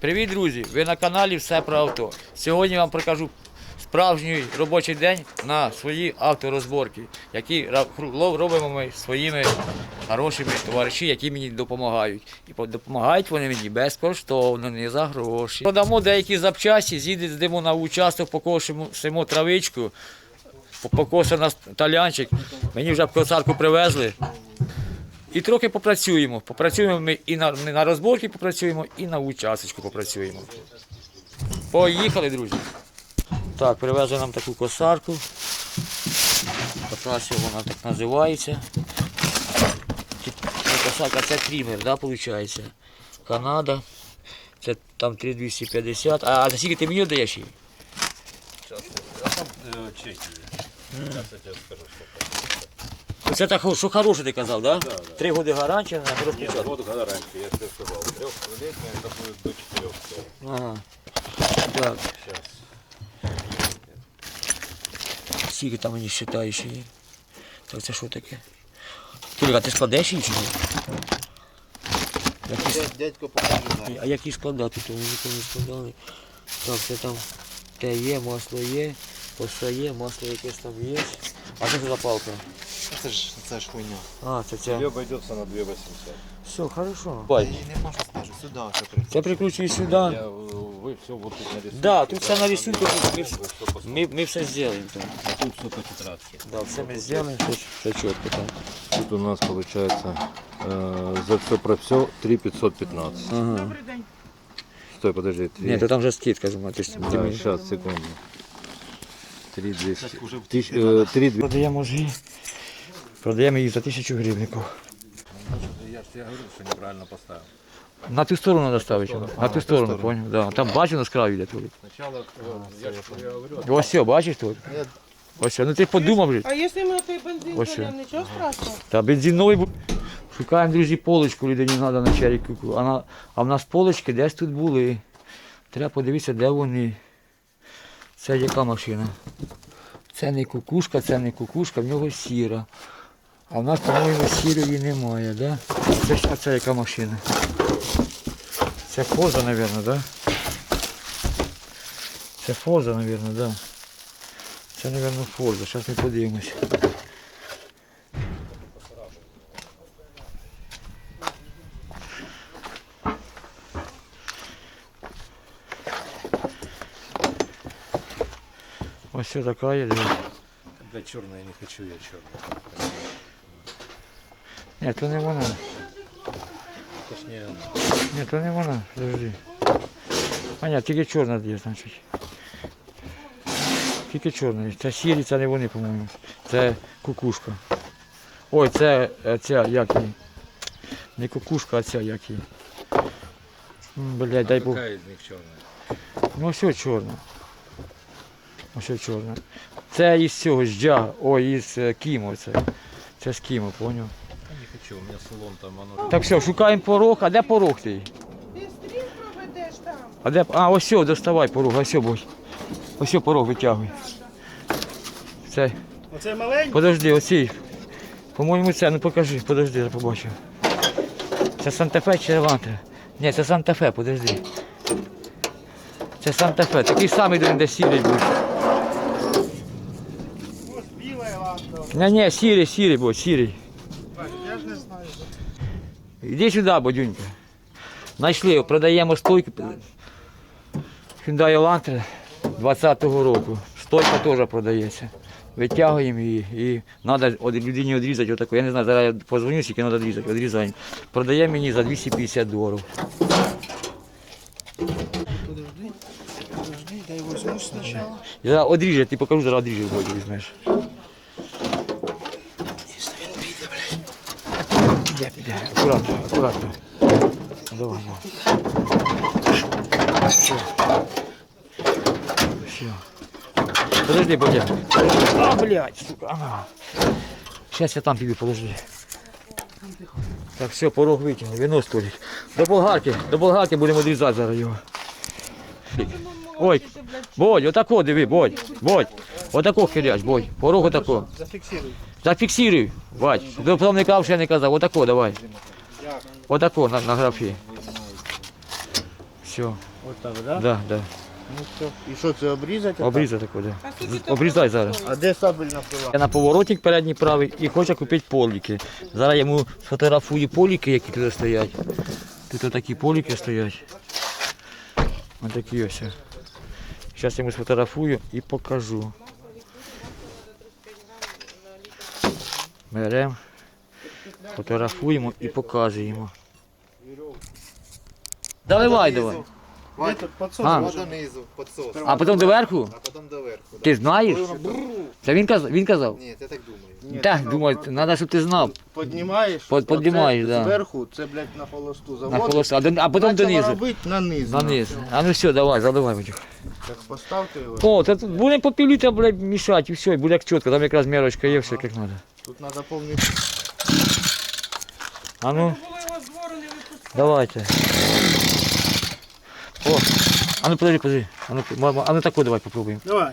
Привіт, друзі! Ви на каналі Все про авто. Сьогодні вам покажу справжній робочий день на свої авторозборки, які робимо ми своїми хорошими товариші, які мені допомагають. І допомагають вони мені безкоштовно, не за гроші. Продамо деякі запчасті, з'їдемо на участок, покошимо травичку, по- покосимо талянчик. Мені вже косарку привезли. І трохи попрацюємо. Попрацюємо ми і на, на розборці попрацюємо, і на участочку попрацюємо. Поїхали, друзі. Так, привезли нам таку косарку. Якраз вона так називається. Косарка це трімер, да, виходить? Канада. Це там 3250. А, а за скільки ти мені даєш її? Це так, що хороше ти казав, так? Да? Три роки гарантія на розпочатку. Вот гарантия, я тебе сказал. Трехлетняя, это будет до четырех. Ага. Так. Сейчас. Скільки там мені считаєш її? Так це що таке? Толіка, ти складеш її чи ні? Які, с- Дядько покажи. а які складати, то ніколи не складали. Так, це там те є, масло є, оса є, масло якесь там є. А що це за палка? Це ж, це ж хуйня. А, це Тебе ця. обойдется на 2 800. Все, хорошо. Я їй не можу скажу, сюди це при. Це прикручує сюди. Я, э, вы все вот тут нарисуете. Да, тут все на рисунку, Там тут ми, вы всё посмотрите. ми, ми все зробимо. там. А тут все по тетрадке. Да, все ми зробимо, все, все чітко там. Тут у нас получается э, за все про все 3515. Ага. Стой, подожди. 3. Ні, то там вже скидка, думаю, ти, ж- ти Да, мені- сейчас, секунду. 3200. Тысяч, э, 3 Продаємо жі. Продаємо їх за тисячу гривників. Я же тебе говорил, что неправильно поставил. На ту сторону треба ставити. На ту сторону, поняв? Да. Там бачиш, з краю йде тут. Э, я же тебе говорю, Ось все, бачиш тут? Ось все. Ну ти подумав вже. А если мы той бензин Вообще. зальем, ничего страшного? Та бензин новий був. Шукаємо, друзі, полочку людині треба на черіку. А, на, а в нас полочки десь тут були. Треба подивитися, де вони. Це яка машина? Це не кукушка, це не кукушка, в нього сіра. А в нас, по-моєму, сірої немає, да? Це, ж- а це яка машина? Це фоза, мабуть, да? Це фоза, мабуть, да. Це, мабуть, фоза. Зараз ми подивимось. Ось все така є. Да черная не хочу, я черная. Ні, то не вона. Ні, то не вона. Подожди. А ні, тільки чорна є, значить. Тільки чорна є. Це сірі, це не вони, по-моєму. Це кукушка. Ой, це е, ця, як її. Не кукушка, а ця, як її. М, Блядь, дай Бог. какая из них черная? Ну все чорне. Ось чорне. Це із цього з джа, ой, із е, кімо це. Це з кімо, поняв? Я у меня салон там, оно... Так все, шукаємо порог, а де порог твій? Там. А де. А, ось все, доставай порог, ось все, будь. Ось все, порог витягуй. Це. Оце маленький? Подожди, оцій. По-моєму, це, ну покажи, подожди, я побачив. Це Санта-Фе чи Елантра? Ні, це Санта-Фе, подожди. Це Санта-Фе, такий самий де сірий був. Ось біла ладно. Ні, ні, сірий, сірий був, сірий. Іди сюди, Бодюнька. Знайшли, продаємо стойку. Hyundai Elantra 20-го року. Стойка теж продається. Витягуємо її і треба людині відрізати отаку. Я не знаю, зараз я позвоню, скільки треба відрізати. Відрізаємо. Продаємо мені за 250 доларів. Подожди. Подожди, дай возьму спочатку. Я одріжу, я тобі покажу, зараз одріжу, візьмеш. Піде, піде. Акуратно, акуратно. Давай, давай. Все. Все. Подожди, Бодя. А, блядь, сука. Ага. Сейчас я там піду, подожди. Так, все, порог витягнув, вино столик. До болгарки, до болгарки будемо відрізати зараз його. Ой, Бодь, отако диви, Бодь, Бодь. Отако хиляч, Бодь. Порог отако. Зафіксируй. Зафіксируй, бач. До потім не казав, що я не казав. Отако давай. Отако на, на графі. Все. Отак, да? Да, да. Ну все. І що це обрізати? Обрізай таку, да. Обрізай зараз. А де сабельна пила? Я на поворотник передній правий і хоче купити поліки. Зараз я йому сфотографую поліки, які тут стоять. Тут отакі поліки стоять. Ось такі ось. Зараз я йому сфотографую і покажу. Беремо, фотографуємо і показуємо. Заливай давай. Подсос? А. Донизу, А потім доверху? а потім доверху. Ти знаєш? Це він казав? Він казав? Ні, я так думаю. Ні, Так, думаю, треба, щоб ти знав. Піднімаєш, Под- піднімаєш, оце да. зверху, це, блядь, на холосту На заводиш. холосту, а, до- а потім донизу. робити на низ. На низ. А ну все, давай, заливай потихо. Так поставте його. О, та тут будемо по півлітра, блядь, мішати, і все, і буде як чітко, там якраз мірочка є, все як треба. Тут треба повністю. А ну, Було його з двору не випускати. давайте. О, а ну подожди, подожди. А ну, мама, а ну таку давай попробуємо. Давай.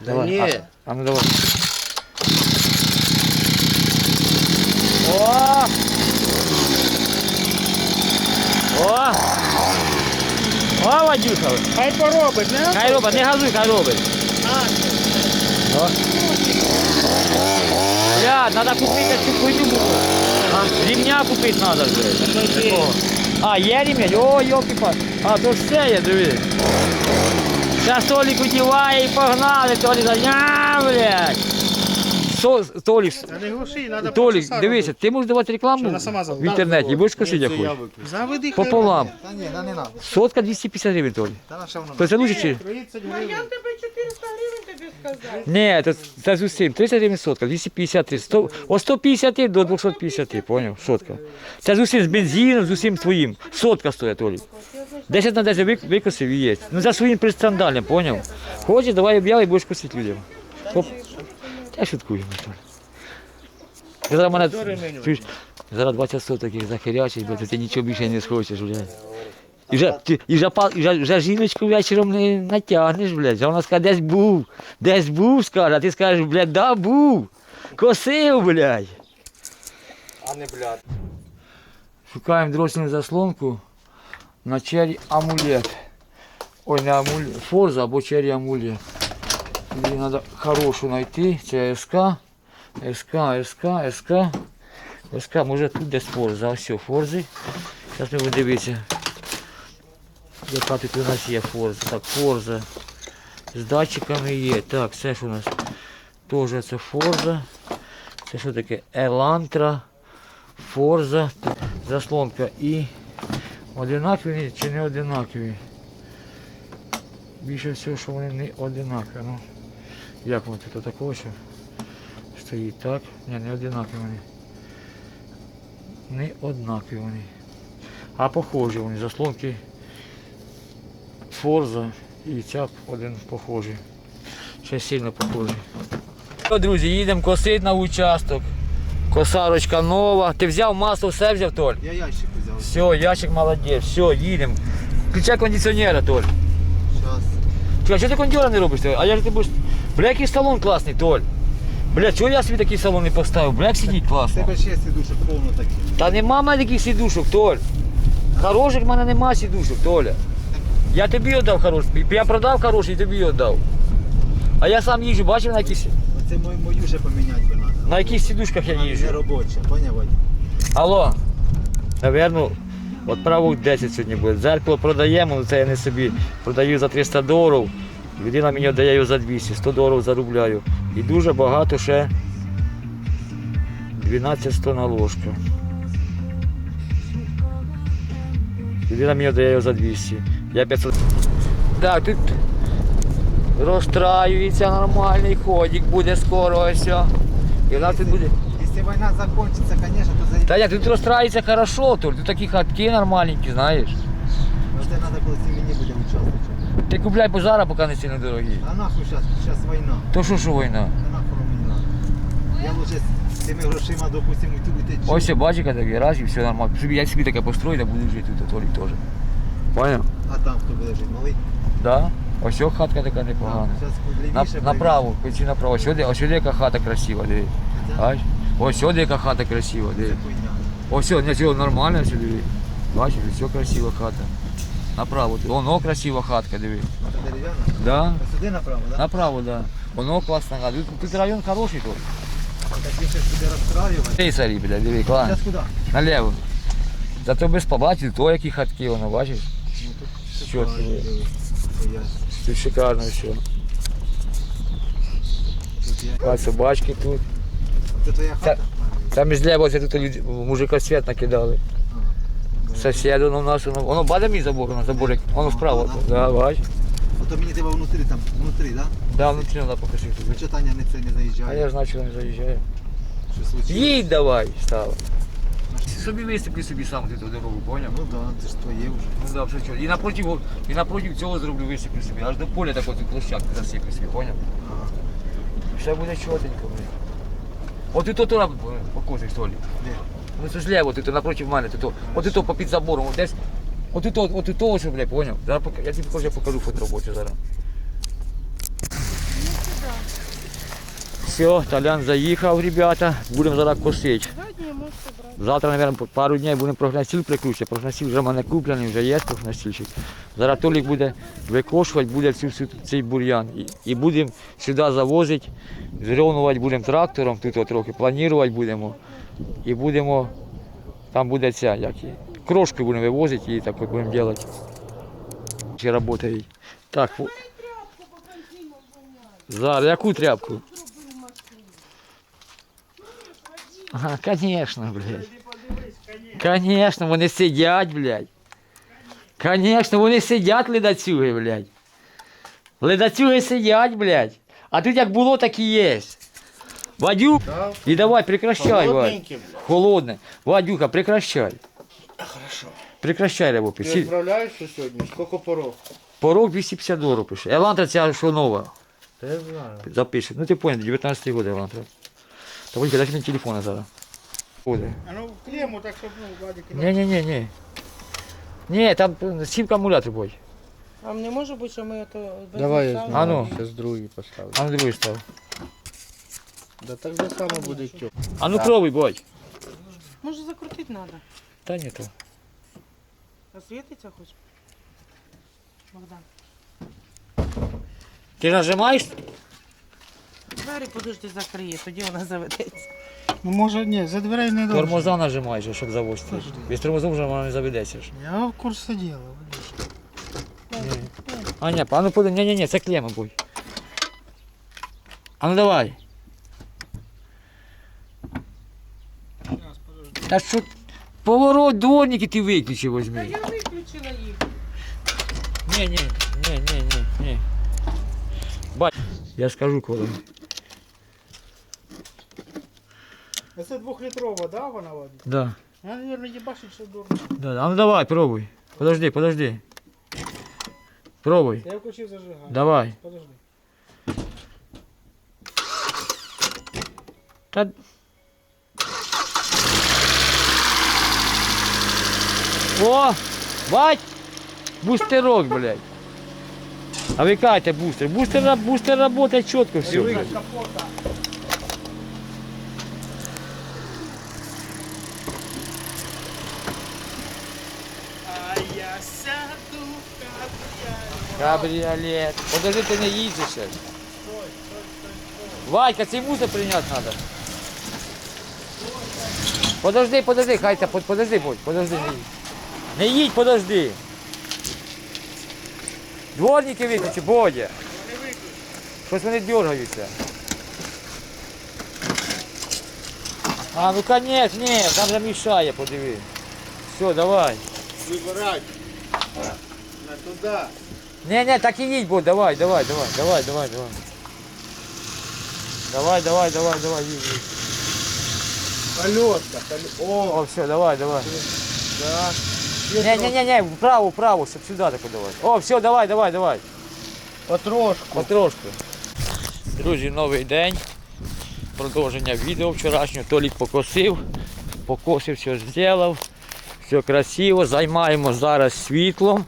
Давай. ні. А, а ну давай. О! О! О, Вадюха! Хай поробить, не? Хай робить, не газуй, хай робить. О. Бля, надо купити цю хуйню було. Рівня купити треба вже. Такого. А, є рівень? О, йоки па. А, то все є, диви. Зараз Толік удіває і погнали, Толік, ня, блядь. Со, Толік, Та не глуши, треба Толік, дивися, ти можеш давати рекламу вона сама в завела? інтернеті, будеш косити як хочеш? Заведи хай Пополам. Та ні, та не надо. Сотка 250 гривень, Толік. Та на що воно? То це лучше чи? 30 гривень. Мар'ян тебе 400 гривень тобі сказав. Ні, це, це з усім. 30 гривень сотка, 250, 100, от 150 до 250, поняв? Сотка. Це з усім, з бензином, з усім твоїм. Сотка стоїть, Толік. 10 на 10 вик- викосив і є. Ну за своїм представдальним, поняв? Хочеш, давай об'яви будеш косити людям. Оп. Я шуткую, Толік. Ти Зараз мене, чуєш, зараз 20 соток їх захирячить, бо ти нічого більше не схочеш, блядь. І вже, ти, і вже, і вже, вже жіночку вечором не натягнеш, блядь. Вже Вона скаже, десь був, десь був, скаже, а ти скажеш, блядь, да, був. Косив, блядь. А не блядь. Шукаємо дросельну заслонку на чері амулет. Ой, не амулет, форза або чері амулет. Її треба хорошу знайти. Це СК. СК, СК, СК. СК, може тут десь форза. Ось все, форзи. Зараз ми будемо дивитися. Яка тут у нас є форза. Так, форза. З датчиками є. Так, це що у нас? Теж це форза. Це що таке? Елантра. Форза, заслонка і одинакові чи не одинакові. Більше всього, що вони не одинакові. Ну, як воно тут такого що стоїть так? Ні, не одинакові вони. Не однакові вони. А похожі вони, заслонки Форза і ця один похожий. Ще сильно похожий. Друзі, їдемо косити на участок. Косарочка нова. Ти взяв масло, все взяв, Толь? Я ящик взяв. Все, ящик молодець, все, їдемо. Включай кондиціонера, Толь. Щас. Чекай, що ти кондиціонер не робиш? А як ти будеш. Бля, який салон класний, Толь. Бля, чого я собі такий салон не поставив? Бля, як сидіть класно. Тебе ще сидушок повно такі. Та нема в мене таких сідушок, Толь. Хороших в мене нема сідушок, Толя. Я тобі віддав хороший. Я продав хороший і тобі віддав. А я сам їжджу, бачив на якісь, Оце мою, мою ще поміняти би треба. на яких сідушках я їжджу. не робоча, поняв? Алло. Наверно, от правок 10 сьогодні буде. Дзеркало продаємо, але це я не собі. Продаю за 300 доларів. Людина мені віддає його за 200, 100 доларів заробляю. І дуже багато ще 12 100 на ложку. Людина мені віддає його за 200. Я 500. Так, тут розстраюється нормальний ходик, буде скоро ось. І в нас тут буде. Якщо війна закінчиться, звісно, то за... Та як тут розстраюється хорошо, тут, тут такі хатки нормальненькі, знаєш. Ну, це треба, коли ці мені будемо участвувати. Ти купляй базара, поки не сильно дорогі. А нахуй зараз, зараз війна. То що що війна? Та нахуй мені надо. Я лучше з цими грошима, допустимо, утечу. Ось я бачу, такий раз і все нормально. Собі, я собі таке построю, та буду жити тут, Толік теж. Поняв? А там хто буде жити? Малий? Да? Ось о хатка така непогана. Зараз На, направо, ключі направо. Ось сюди, ось сюди яка хата красива, диви. Бач? Ось сюди яка хата красива, диви. Ось сюди, не цього нормально сюди. Бачиш, все красива хата. Направо. Воно красива хатка, диви. Це дерев'яна. Да. А сюди направо, так? Да? Направо, да. Воно класна хата. Тут, тут район хороший тут. Так він ще буде розстраювати. Ти царі, бля, диви, клас. Зараз куди? Наліво. Зато без побачити, то які хатки, воно, бачиш? Ну тут Що шикарно, це? дивись. Ой, я- Тут шикарно все. Тут я. Бачиш, собачки тут. Це твоя хата? Там із ліва це тут люди, мужика світ накидали. Сусіду на нас, воно, воно бада мій забор, воно заборик, воно справа. Да, бач. Ото мені треба внутрі там, внутрі, так? Да? Да, внутрі треба покажи. Ви що Таня не це не А я ж що не заїжджає. Що случилось? Їдь давай, стало. Собі висиплю собі сам ти ту дорогу, поняв? Ну так, да, це ж твоє вже. Ну да, все чого. І напротив, і напротив цього зроблю висиплю собі. Аж до поля такого цю площадку засиплю собі, поняв? Ага. Все буде чотенько, блін. От і то туди покосиш, Толі. Де? Ну це ж лево, ти то напротив мене, ти то. От і то попід забором, от десь. От і то, от і то, ось, блядь, поняв? Зараз пока- я тобі покажу, покажу фоторобочу зараз. Все, Толян заїхав, ребята. Будемо зараз косити. Завтра, мабуть, пару днів будемо прогнастіль прикручувати. Прогнастіль вже в мене куплений, вже є прогнастільчик. Зараз Толік буде викошувати, буде цю, всю- цей бур'ян. І, і будемо сюди завозити, зрівнувати будемо трактором, тут трохи планувати будемо. І будемо, там буде ця, як і, крошки будемо вивозити і так будемо робити. Чи працюють. Так, зараз, яку тряпку? Ага, конечно, блядь. Конечно, вони сидять, блядь. Конечно, вони сидять, ледацюги, блядь. Ледацюги сидять, блядь. А тут як було, так і є. Вадюк, і давай, прекращай, Вадь. Холодне. Вадюка, прекращай. Хорошо. Прекращай, Рябо, Ти пиши. відправляєшся сьогодні? Скільки порог? Порог 250 доларів пише. Елантра ця що нова. Та я знаю. Запише. Ну ти понял, 19 год Елантра. Та Вадюка, дай мені телефон зараз. Буде. А ну в клему так, щоб ну, Вадик Ні, ні, ні, ні. Ні, там сім акумулятор буде. А не може бути, що ми то Давай я місця? А ну. знаю. Зараз другий поставлю. А на другий став. Да так же само буде тьоп. А ну пробуй, бодь. Може закрутити треба. Та ні то. А хоч? Богдан. Ти нажимаєш? Двері подожди закриє, тоді вона заведеться. Ну може ні, за дверей не должен. Тормоза нажимаєш, щоб завозити. Без тормозу вже вона не заведеться. ж. Я в курсі діла. А ні, а ну подай, ні, ні, ні, це клема будь. А ну давай. Та що? Поворот дворники ти виключи Та возьми. я виключила їх. Ні, ні, ні, ні, ні, ні. Бать, я скажу коли. Це двохлітрова, да, вона Вадик? Да. Я, мабуть, їбашить, що дурно. Да, а ну давай, пробуй. Подожди, подожди. Пробуй. Я включив зажигання. Давай. Подожди. Та... О! Бать! Бустерок, блядь. А ви кажете бустер. Бустер, бустер работает четко все. Блядь. Кабриолет. Подожди, ти не їздиш ще. Вадька, цей мусор прийняти треба. Подожди, подожди, хай та, подожди, будь, подожди, не їдь. Не їдь, подожди. Дворники виключи, Бодя. Щось вони дергаються. А, ну конечно, ні, там же мішає, подиви. Все, давай. Вибирай. На туди. Не, не, так і їдь, бо давай, давай, давай, давай, давай, давай. Давай, давай, давай, давай, їдь, їдь. Колеска. коле- О, О, все, давай, давай. да. Не, не, не, не, вправо, вправо, щоб сюди тако давай. О, все, давай, давай, давай. Потрошку. Потрошку. Друзі, новий день. Продовження відео вчорашнього. Толік покосив, покосив, все зробив. Все красиво. Займаємо зараз світлом.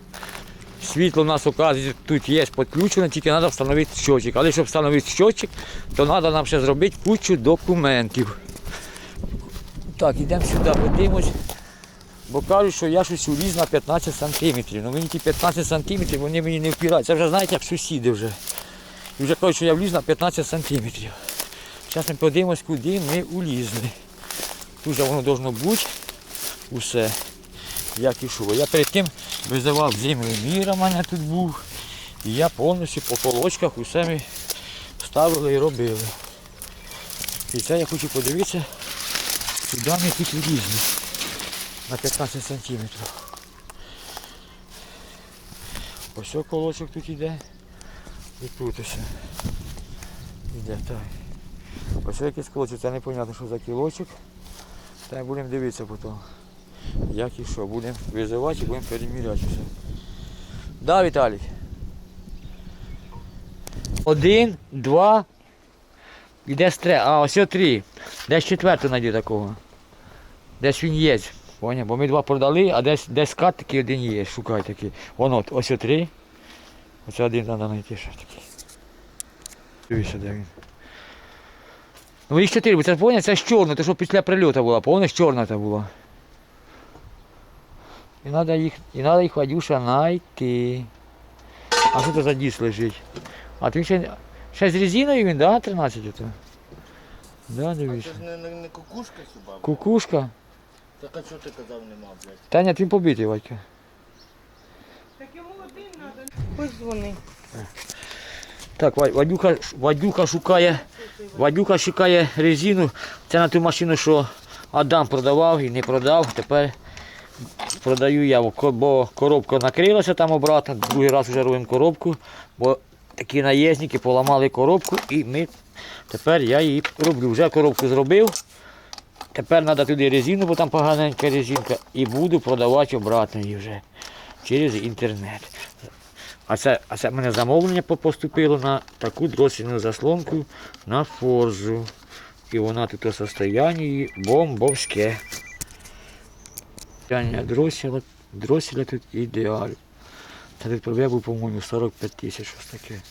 Світло у нас, оказується, тут є підключено, тільки треба встановити щочик. Але щоб встановити щочик, то треба нам ще зробити кучу документів. Так, йдемо сюди, подивимось. Бо кажуть, що я щось уліз на 15 сантиметрів. Ну мені ті 15 сантиметрів, вони мені не впирають. Це вже знаєте, як сусіди вже. І вже кажуть, що я вліз на 15 сантиметрів. Зараз ми подивимось, куди ми улізли. Тут же воно должно бути усе. Як і що. Я перед тим визивав землеміра, в мене тут був. І я повністю по колочках усе ми ставили і робили. І це я хочу подивитися, куди ми тут влізли. На 15 сантиметрів. Ось колочок тут іде. І тут ось. Іде так. Ось якийсь колочок, це непонятно, що за кілочок. Та будемо дивитися потім. Як і що, будемо визивати і будемо переміряти все. Да, Віталій? Один, два. І десь три. А, ось три. Десь четверту знайду такого. Десь він є. Поняв? Бо ми два продали, а десь, десь кат такий один є. Шукай такий. Воно, ось три. Оце один треба знайти ще такий. Дивіться, де він. Ну їх чотири, бо це поняв, це ж чорно, то що після прильоту була, повністю чорна та була. І треба їх, і треба їх Вадюша знайти. А що це за диск лежить? А ти ще, ще з резиною він, да, 13 ото? Да, дивіться. Це ж не, не, не кукушка хіба? Кукушка. Так а чого ти казав нема, блядь? Таня, ти побитий, Вадька. Так йому один треба. Ось дзвони. Так, Ва- Вадюха, Вадюха шукає, Вадюха шукає резину. Це на ту машину, що Адам продавав і не продав. Тепер продаю я, бо- бо коробка накрилася там обратно. Другий раз вже робимо коробку, бо такі наїзники поламали коробку і ми тепер я її роблю. Вже коробку зробив. Тепер треба туди резину, бо там поганенька резинка, і буду продавати обратно її вже через інтернет. А це, а це мене замовлення поступило на таку дросільну заслонку на форзу. І вона тут у состоянні бомбовське. Дросіля, дросіля тут ідеаль. Це тут пробіг був, по-моєму, 45 тисяч, щось таке.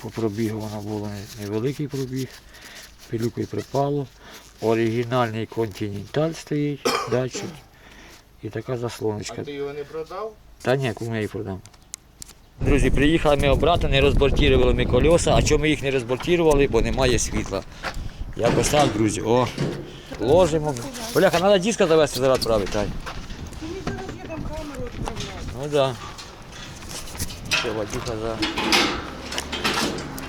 По пробігу вона була невеликий пробіг. Пилюкою припало. Оригінальний континенталь стоїть, датчик. І така заслоночка. А ти його не продав? Та ні, кому я її продам. Друзі, приїхали ми обратно, не розбортували ми колеса. А чому ми їх не розбортували? Бо немає світла. Якось так, друзі. О, ложимо. Бляха, треба диска завести зараз правити. Ну так. Да. Все, Вадюха за.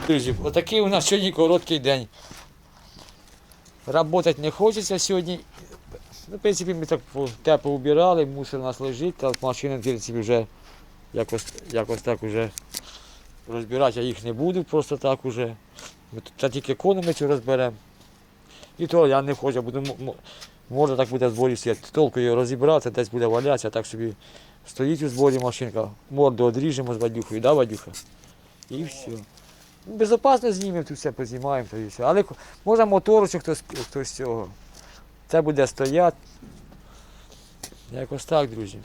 Друзі, отакий у нас сьогодні короткий день. Работати не хочеться сьогодні. Ну, в принципі, ми так тепло убирали, мусор у нас лежить, та машини, в принципі, вже якось, якось так уже розбирати я їх не буду просто так уже. Ми тут тільки конимицю розберемо. І то я не хочу, буду, м- м- може так буде в дворі стояти. Толку його розібрати, десь буде валятися, так собі стоїть у зборі машинка, морду одріжемо з Вадюхою, да, Вадюха? І все. Безопасно знімемо, тут все познімаємо, то і все. Але може моторочок хтось, хтось з цього. Це буде стояти. Якось так, друзі.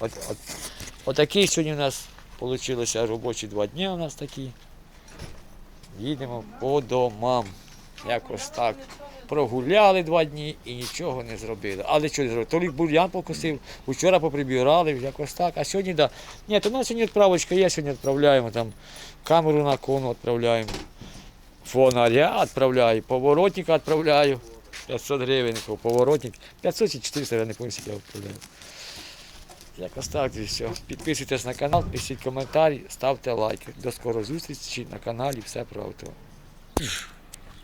От, от, отакий сьогодні у нас вийшло робочі два дні у нас такі. Їдемо по домам. Якось так. Прогуляли два дні і нічого не зробили. Але що зробили? Толік бур'ян покосив, вчора поприбирали, якось так. А сьогодні, да. Ні, то у нас сьогодні відправочка є, сьогодні відправляємо там камеру на кону відправляємо. Фонаря відправляю, поворотника відправляю. 500 гривень, поворотник. 500 чи 400, я не скільки я відправляю. Якось так, все. Підписуйтесь на канал, пишіть коментарі, ставте лайки. До скорої зустрічі на каналі Все про авто.